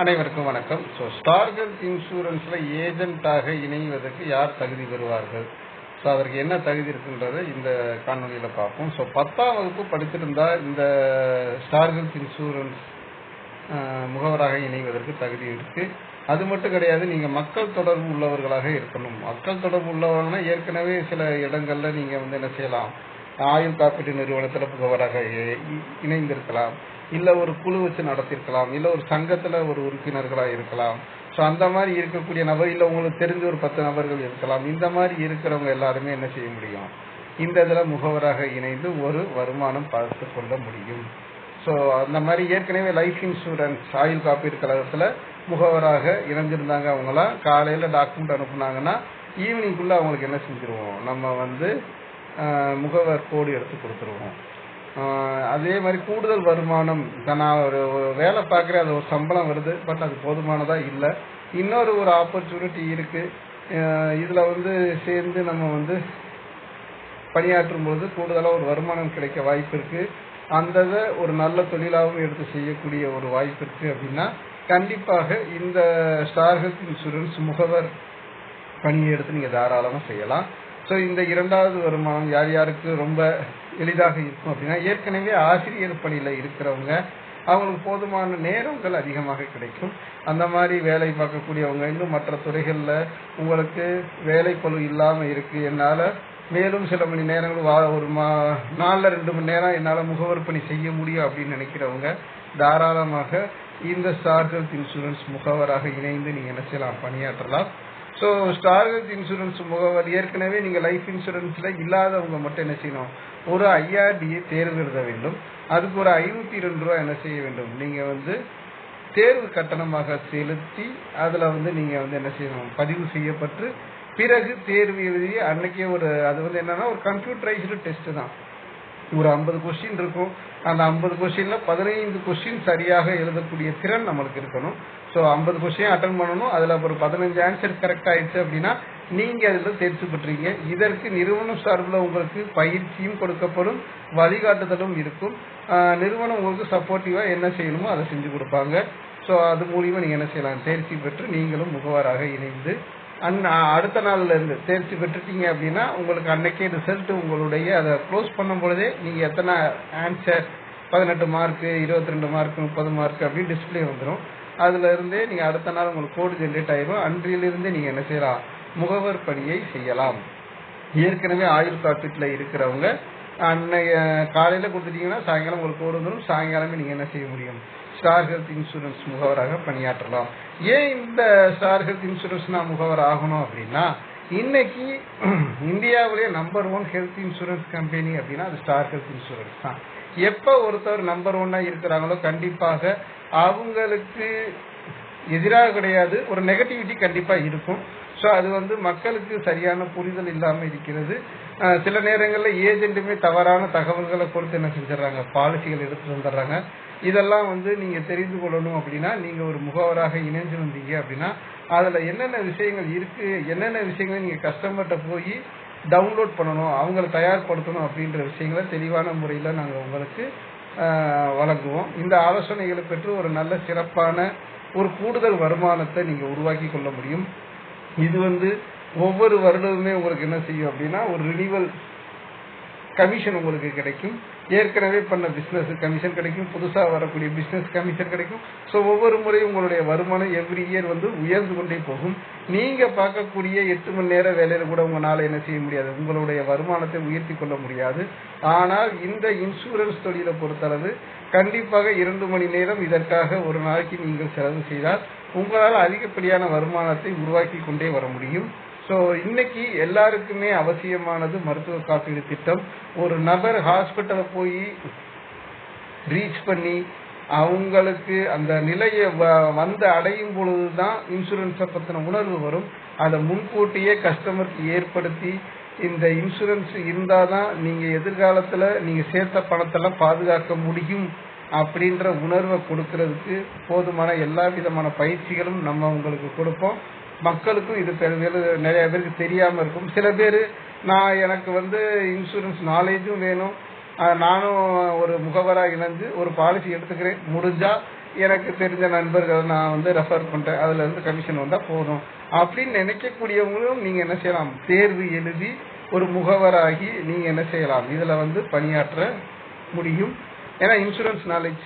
அனைவருக்கும் வணக்கம். So star health இன்சூரன்ஸ்ல ஏஜென்ட்டாக இணைவதற்கு யார் தகுதி பெறுவார்கள்? ஸோ அதற்கு என்ன தகுதி இருக்குன்றதை இந்த காணொலியில் பார்ப்போம். ஸோ பத்தாம் வகுப்பு படித்திருந்தால் இந்த ஸ்டார் ஹெல்த் இன்சூரன்ஸ் முகவராக இணைவதற்கு தகுதி இருக்கு. அது மட்டும் கிடையாது நீங்க மக்கள் தொடர்பு உள்ளவர்களாக இருக்கணும். மக்கள் தொடர்பு உள்ளவர்கள்னா ஏற்கனவே சில இடங்கள்ல நீங்க வந்து என்ன செய்யலாம் ஆயுள் காப்பீட்டு நிறுவனத்தில் முகவராக இ- இணைந்திருக்கலாம். இல்ல ஒரு குழு வச்சு நடத்திருக்கலாம் இல்ல ஒரு சங்கத்துல ஒரு உறுப்பினர்களா இருக்கலாம். ஸோ அந்த மாதிரி இருக்கக்கூடிய நபர் இல்ல உங்களுக்கு தெரிஞ்ச ஒரு பத்து நபர்கள் இருக்கலாம். இந்த மாதிரி இருக்கிறவங்க எல்லாருமே என்ன செய்ய முடியும்? இந்த இதுல முகவராக இணைந்து ஒரு வருமானம் பார்த்து கொள்ள முடியும். ஸோ அந்த மாதிரி ஏற்கனவே லைஃப் இன்சூரன்ஸ் ஆயுள் காப்பீடு கழகத்துல முகவராக இணைஞ்சிருந்தாங்க அவங்களாம் காலையில டாக்குமெண்ட் அனுப்புனாங்கன்னா ஈவினிங்குள்ள அவங்களுக்கு என்ன செஞ்சிருவோம்? நம்ம வந்து முகவர் கோடு எடுத்து கொடுத்துருவோம். அதே மாதிரி கூடுதல் வருமானம். நான் ஒரு வேலை பார்க்குறேன் அது ஒரு சம்பளம் வருது பட் அது போதுமானதாக இல்லை. இன்னொரு ஒரு ஆப்பர்ச்சுனிட்டி இருக்குது இதில் வந்து சேர்ந்து நம்ம வந்து பணியாற்றும் போது கூடுதலாக ஒரு வருமானம் கிடைக்க வாய்ப்பு இருக்குது அந்த இதை ஒரு நல்ல தொழிலாகவும் எடுத்து செய்யக்கூடிய ஒரு வாய்ப்பு இருக்குது அப்படின்னா கண்டிப்பாக இந்த ஸ்டார் ஹெல்த் இன்சூரன்ஸ் முகவர் பணியை எடுத்து நீங்கள் தாராளமாக செய்யலாம். ஸோ இந்த இரண்டாவது வருமானம் யார் யாருக்கு ரொம்ப எளிதாக இருக்கும் அப்படின்னா ஏற்கனவே ஆசிரியர் பணியில் இருக்கிறவங்க அவங்களுக்கு போதுமான நேரங்கள் அதிகமாக கிடைக்கும். அந்த மாதிரி வேலை பார்க்கக்கூடியவங்க இன்னும் மற்ற துறைகளில் உங்களுக்கு வேலை பழு இல்லாமல் இருக்கு என்னால் மேலும் சில மணி நேரங்கள் வா- ஒரு மா நாளில் ரெண்டு மணி நேரம் என்னால் முகவர் பணி செய்ய முடியும் அப்படின்னு நினைக்கிறவங்க தாராளமாக இந்த ஸ்டார் ஹெல்த் இன்சூரன்ஸ் முகவராக இணைந்து நீங்கள் என்ன செய்யலாம் பணியாற்றலாம். ஸோ ஸ்டார் ஹெல்த் இன்சூரன்ஸ் முகவர் ஏற்கனவே நீங்கள் லைஃப் இன்சூரன்ஸில் இல்லாதவங்க மட்டும் என்ன செய்யணும்? ஒரு ஐஆர்டியை தேர்வு எழுத வேண்டும். அதுக்கு ஒரு ஐநூற்றி ரெண்டு ரூபா என்ன செய்ய வேண்டும்? நீங்கள் வந்து தேர்வு கட்டணமாக செலுத்தி அதில் வந்து நீங்கள் வந்து என்ன செய்யணும்? பதிவு செய்யப்பட்டு பிறகு தேர்வு எழுதி அன்னைக்கே ஒரு அது வந்து என்னன்னா ஒரு கம்ப்யூட்டரைஸ்டு டெஸ்ட் தான். ஒரு ஐம்பது கொஸ்டின் இருக்கும். அந்த ஐம்பது கொஸ்டின்ல பதினைந்து கொஸ்டின் சரியாக எழுதக்கூடிய திறன் நம்மளுக்கு இருக்கணும். ஸோ ஐம்பது கொஸ்டின் அட்டன் பண்ணணும். அதுல ஒரு பதினஞ்சு ஆன்சர் கரெக்ட் ஆயிடுச்சு அப்படின்னா நீங்க அதில் தேர்ச்சி பெற்றீங்க. இதற்கு நிறுவனம் சார்பில் உங்களுக்கு பயிற்சியும் கொடுக்கப்படும் வழிகாட்டுதலும் இருக்கும். நிறுவனம் உங்களுக்கு சப்போர்ட்டிவா என்ன செய்யணுமோ அதை செஞ்சு கொடுப்பாங்க. ஸோ அது மூலியமா நீங்க என்ன செய்யலாம்? தேர்ச்சி பெற்று நீங்களும் முகவராக இணைந்து அன் அடுத்த நாள்ல இருந்து தேர்ச்சி பெற்றுட்டீங்க அப்படின்னா உங்களுக்கு அன்னைக்கே ரிசல்ட் உங்களுடைய அதை க்ளோஸ் பண்ணும் பொழுதே நீங்க எத்தனை ஆன்சர் பதினெட்டு மார்க் இருபத்தி ரெண்டு மார்க் முப்பது மார்க் அப்படின்னு டிஸ்பிளே வந்துடும் அதுல இருந்தே நீங்க அடுத்த நாள் உங்களுக்கு கோடு ஜென்ரேட் ஆயிரும். அன்றிலிருந்தே நீங்க என்ன செய்யலாம்? முகவர் பணியை செய்யலாம். ஏற்கனவே ஆயுள் காப்பீட்டில் இருக்கிறவங்க அன்னைய காலையில கொடுத்துட்டீங்கன்னா சாயங்காலம் உங்களுக்கு கோடு வந்துடும் சாயங்காலமே நீங்க என்ன செய்ய முடியும்? ஸ்டார் ஹெல்த் இன்சூரன்ஸ் முகவராக பணியாற்றலாம். ஏன் இந்த ஸ்டார் ஹெல்த் இன்சூரன்ஸ் நான் முகவர் ஆகணும் அப்படின்னா இன்னைக்கு இந்தியாவிலேயே number one health insurance company அப்படின்னா அது ஸ்டார் ஹெல்த் இன்சூரன்ஸ் தான். எப்ப ஒருத்தர் நம்பர் ஒன்னா இருக்கிறாங்களோ கண்டிப்பாக அவங்களுக்கு எதிராக கிடையாது ஒரு நெகட்டிவிட்டி கண்டிப்பா இருக்கும். ஸோ அது வந்து மக்களுக்கு சரியான புரிதல் இல்லாமல் இருக்கிறது. சில நேரங்களில் ஏஜென்ட்டுமே தவறான தகவல்களை கொடுத்து என்ன செஞ்சிடறாங்க? பாலிசிகள் எடுத்து வந்துடுறாங்க. இதெல்லாம் வந்து நீங்கள் தெரிந்து கொள்ளணும் அப்படின்னா நீங்கள் ஒரு முகவராக இணைஞ்சு வந்தீங்க அப்படின்னா அதில் என்னென்ன விஷயங்கள் இருக்குது என்னென்ன விஷயங்களை நீங்கள் கஸ்டமர்கிட்ட போய் டவுன்லோட் பண்ணணும் அவங்கள தயார்படுத்தணும் அப்படின்ற விஷயங்களை தெளிவான முறையில் நாங்கள் உங்களுக்கு வழங்குவோம். இந்த ஆலோசனைகளை பெற்று ஒரு நல்ல சிறப்பான ஒரு கூடுதல் வருமானத்தை நீங்கள் உருவாக்கி கொள்ள முடியும். இது வந்து ஒவ்வொரு வருடமுமே உங்களுக்கு என்ன செய்யும் அப்படின்னா ஒரு ரினிவல் கமிஷன் உங்களுக்கு கிடைக்கும். ஏற்கனவே பண்ண பிஸ்னஸ் கமிஷன் கிடைக்கும். புதுசாக வரக்கூடிய பிஸ்னஸ் கமிஷன் கிடைக்கும். ஸோ ஒவ்வொரு முறையும் உங்களுடைய வருமானம் எவ்ரி இயர் வந்து உயர்ந்து கொண்டே போகும். நீங்கள் பார்க்கக்கூடிய எட்டு மணி நேர வேலையில் கூட உங்களால என்ன செய்ய முடியாது. உங்களுடைய வருமானத்தை உயர்த்தி கொள்ள முடியாது. ஆனால் இந்த இன்சூரன்ஸ் தொழிலை பொறுத்தளவு கண்டிப்பாக இரண்டு மணி நேரம் இதற்காக ஒரு நாளைக்கு நீங்கள் செலவு செய்தால் உங்களால் அதிகப்படியான வருமானத்தை உருவாக்கி கொண்டே வர முடியும். ஸோ இன்னைக்கு எல்லாருக்குமே அவசியமானது மருத்துவ காப்பீடு திட்டம். ஒரு நபர் ஹாஸ்பிட்டல போய் ரீச் பண்ணி அவங்களுக்கு அந்த நிலையை வ- வந்து அடையும் பொழுது தான் இன்சூரன்ஸை பற்றின உணர்வு வரும். அதை முன்கூட்டியே கஸ்டமருக்கு ஏற்படுத்தி இந்த இன்சூரன்ஸ் இருந்தால் தான் நீங்கள் எதிர்காலத்தில் நீங்கள் சேர்த்த பணத்தெல்லாம் பாதுகாக்க முடியும் அப்படின்ற உணர்வை கொடுக்கறதுக்கு போதுமான எல்லா விதமான பயிற்சிகளும் நம்ம உங்களுக்கு கொடுப்போம். மக்களுக்கும் இது நிறைய பேருக்கு தெரியாம இருக்கும். சில பேர் நான் எனக்கு வந்து இன்சூரன்ஸ் நாலேஜும் வேணும். நானும் ஒரு முகவரா இணைஞ்சு ஒரு பாலிசி எடுத்துக்கிறேன். முடிஞ்சா எனக்கு தெரிஞ்ச நண்பர்கள் நான் வந்து ரெஃபர் பண்ணிட்டேன் அதுல இருந்து கமிஷன் வந்தா போதும். அப்படின்னு நினைக்கக்கூடியவங்களும் நீங்க என்ன செய்யலாம்? தேர்வு எழுதி ஒரு முகவராகி நீங்க என்ன செய்யலாம்? இதுல வந்து பணியாற்ற முடியும். ஏன்னா இன்சூரன்ஸ் நாலேஜ்